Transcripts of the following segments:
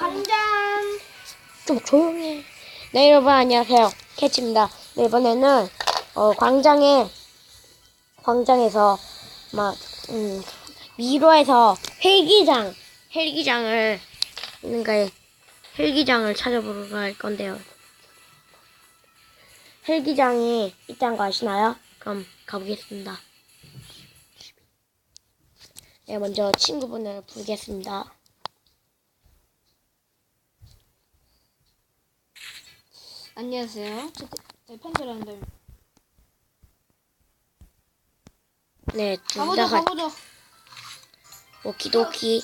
광장. 좀 조용해. 네, 여러분 안녕하세요. 캐치입니다. 네, 이번에는 어, 광장에 광장에서 막 음, 미로에서 헬기장 헬기장을 뭔가 헬기장을 찾아보러 갈 건데요. 헬기장이 있다는 거 아시나요? 그럼 가보겠습니다. 네, 먼저 친구분을 부르겠습니다. 안녕하세요. 네, 둘 가보자, 다 가, 가보자. 오키도키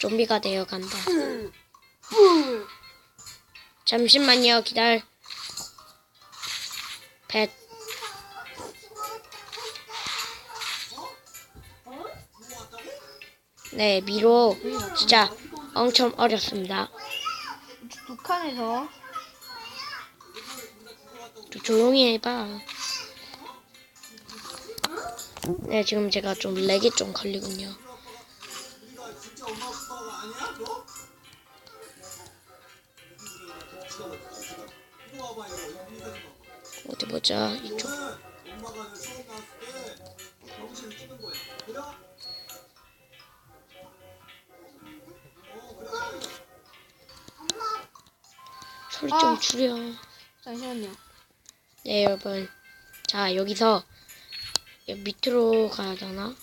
좀비가 되어 간다. 잠시만요, 기다려. 뱃. 네, 미로 진짜 엄청 어렵습니다. 좀 조용히 해봐. 네, 지금 제가 좀 렉이 좀 걸리군요. 어디 보자. 이쪽. 소리 좀 아. 줄여. 잠시만요. 네, 여러분. 자, 여기서 여기 밑으로 가야 되나?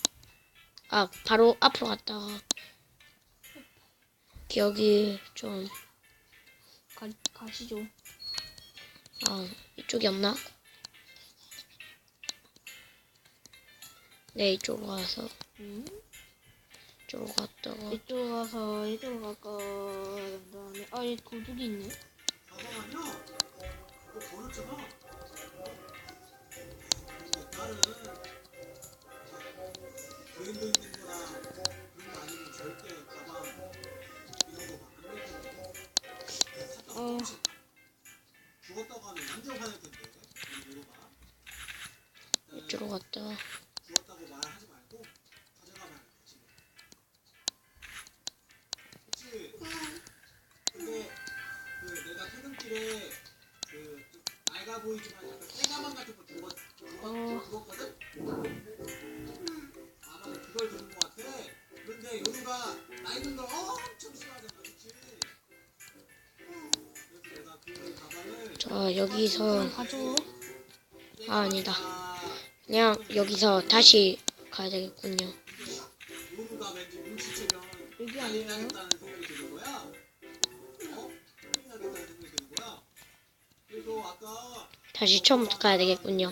아, 바로 앞으로 갔다가 여기 좀, 가, 가시죠. 아, 이쪽이 없나? 네, 이쪽으로 가서 음? 이쪽으로 갔다가 이쪽 가서 이쪽으로 갈까 한 다음에 아, 얘 도둑이 있네. 어, 우리 미로가 이쪽으로 갔다 내가 퇴근길에 그좀 낡아 보이지만 약간 새가방 같은 거 죽었, 죽었, 어. 죽었거든? 아마 그걸 주는 것 같아 근데 요루가 낡은 걸 엄청 싫어하잖아 그치? 그래서 내가 그 가방을 자, 여기서. 아, 아니다. 그냥 여기서 다시 가야 되겠군요. 요루가 왠지 눈치채면 여기 아니에요? 다시 처음부터 가야 되겠군요.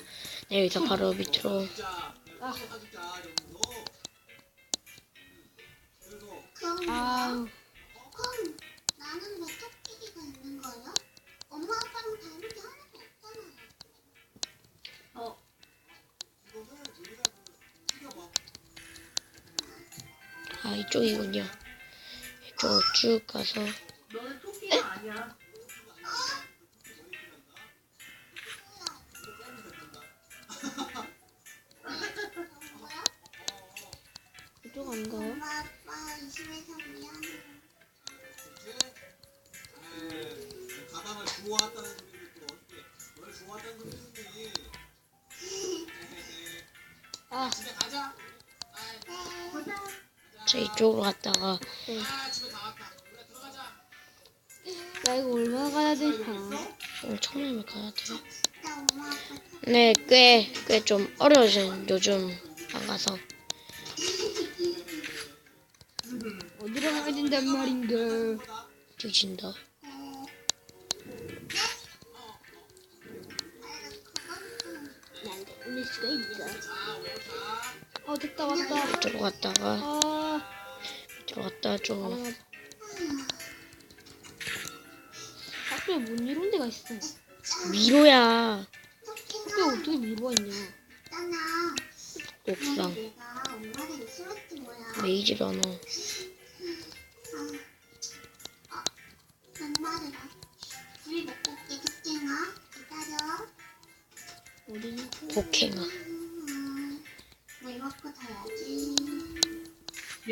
네, 여기서 바로 밑으로 튀겨봐. 아 이쪽이군요. 이쪽 쭉 가서 이, 저 이쪽으로 갔다가 아. 나 이거 얼마나 가야 되나? 엄청나게 가야 돼. 나 엄마 아빠 네, 꽤 꽤 좀 어려워진 요즘 안 가서 된단 말인가? 올릴 수가 있다. 어, 됐다, 왔다. 이쪽으로 갔다가 아, 이쪽으로 갔다 좀 가능하다. 학교에 못 이런 데가 있어. 미로야 학교에 어떻게 미로가 있냐? 옥상 뭐야. 메이지라노 복행아.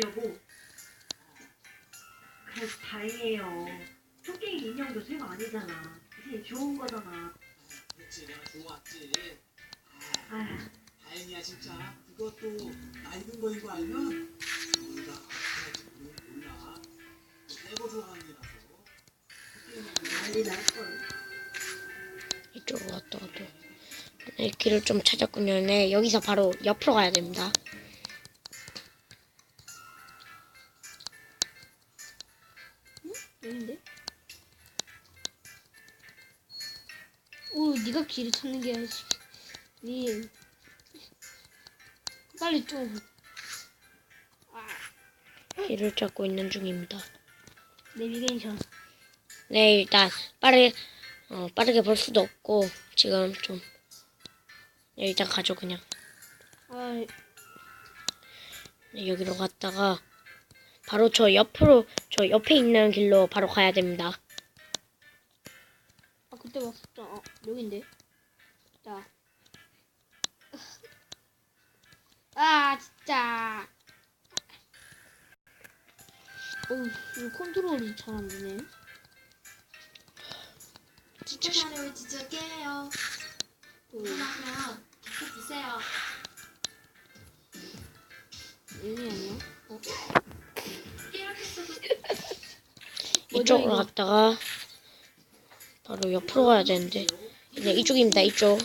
여보, 그래서 다행이에요. 토끼 인형도 죄가 아니잖아. 되게 좋은 거잖아. 그렇지 내가 좋았지. 아, 아휴, 다행이야 진짜. 그것도 낡은 거인 거 알면 네, 길을 좀 찾았군요. 네, 여기서 바로 옆으로 가야 됩니다. 여긴데? 오, 네가 길을 찾는 게 아니지. 니 빨리 좀 길을 찾고 있는 중입니다. 내비게이션. 네, 일단 빠르게 어, 빠르게 볼 수도 없고 지금 좀 네, 일단 가죠 그냥. 아, 네, 여기로 갔다가 바로 저 옆으로 저 옆에 있는 길로 바로 가야 됩니다. 아 그때 봤었죠. 어, 여긴데. 자. 아 진짜. 오, 이거 컨트롤이 잘 안 되네. 진짜 촬영을 지적해요. 이쪽으로? 갔다가 바로 옆으로 가야 되는데 네, 이쪽입니다. 이쪽.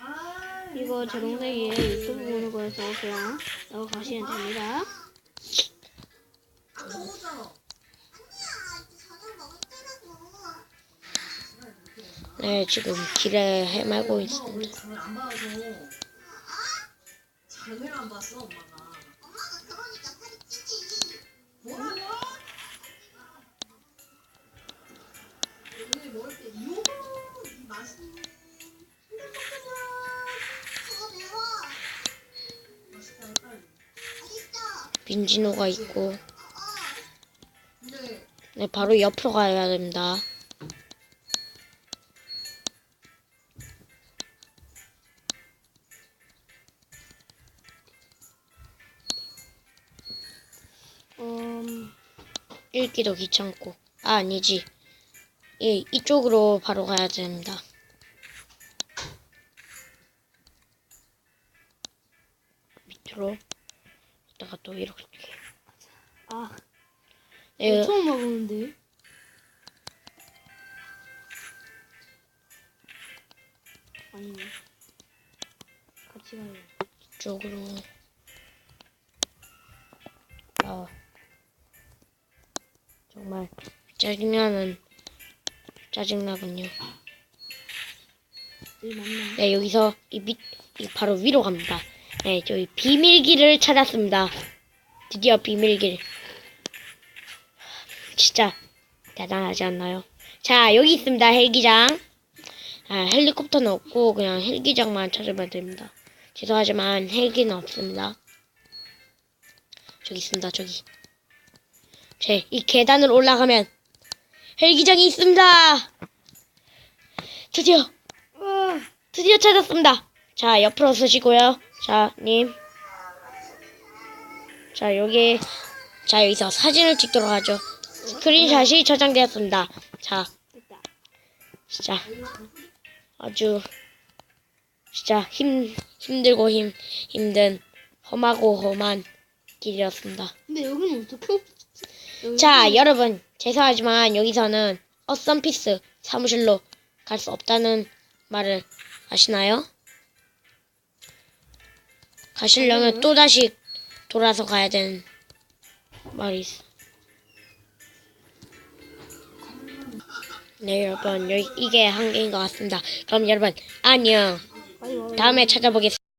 아, 이거 제 동생이 유튜브 보는 거여서 그냥 여기 가시면 됩니다. 아까 때라고. 네, 지금 길에 헤매고 있습니다. 우리 장을 안 봐서 장을 안 봤어 엄마가. 엄마가 그러니까 찌지. 오늘 먹을 때이 맛있는. 민진호가 있고 네, 바로 옆으로 가야 됩니다. 음, 읽기도 귀찮고. 아, 아니지. 예, 이쪽으로 바로 가야 됩니다. 밑으로. 이따가 또 이렇게. 아, 예, 처음 와보는데. 아니네. 같이 가요. 이쪽으로. 아. 정말 짜증나는, 짜증나군요. 맞나? 네, 여기서 이 밑, 이 바로 위로 갑니다. 네, 저희 비밀길을 찾았습니다. 드디어 비밀길. 진짜 대단하지 않나요? 자, 여기 있습니다. 헬기장. 아, 헬리콥터는 없고 그냥 헬기장만 찾으면 됩니다. 죄송하지만 헬기는 없습니다. 저기 있습니다. 저기. 제 이 계단을 올라가면 헬기장이 있습니다. 드디어 드디어 찾았습니다. 자, 옆으로 서시고요. 자, 님. 자, 여기. 자, 여기서 사진을 찍도록 하죠. 스크린샷이 저장되었습니다. 자. 진짜. 아주. 진짜 힘, 힘들고 힘, 힘든, 험하고 험한 길이었습니다. 근데 여기는 어떻게? 여기 자, 여러분. 죄송하지만 여기서는 어썸피스 사무실로 갈 수 없다는 말을 아시나요? 가시려면 또 다시 돌아서 가야 되는 말이 있어. 네, 여러분. 여기, 이게 한계인 것 같습니다. 그럼 여러분, 안녕. 와요. 다음에 찾아보겠습니다.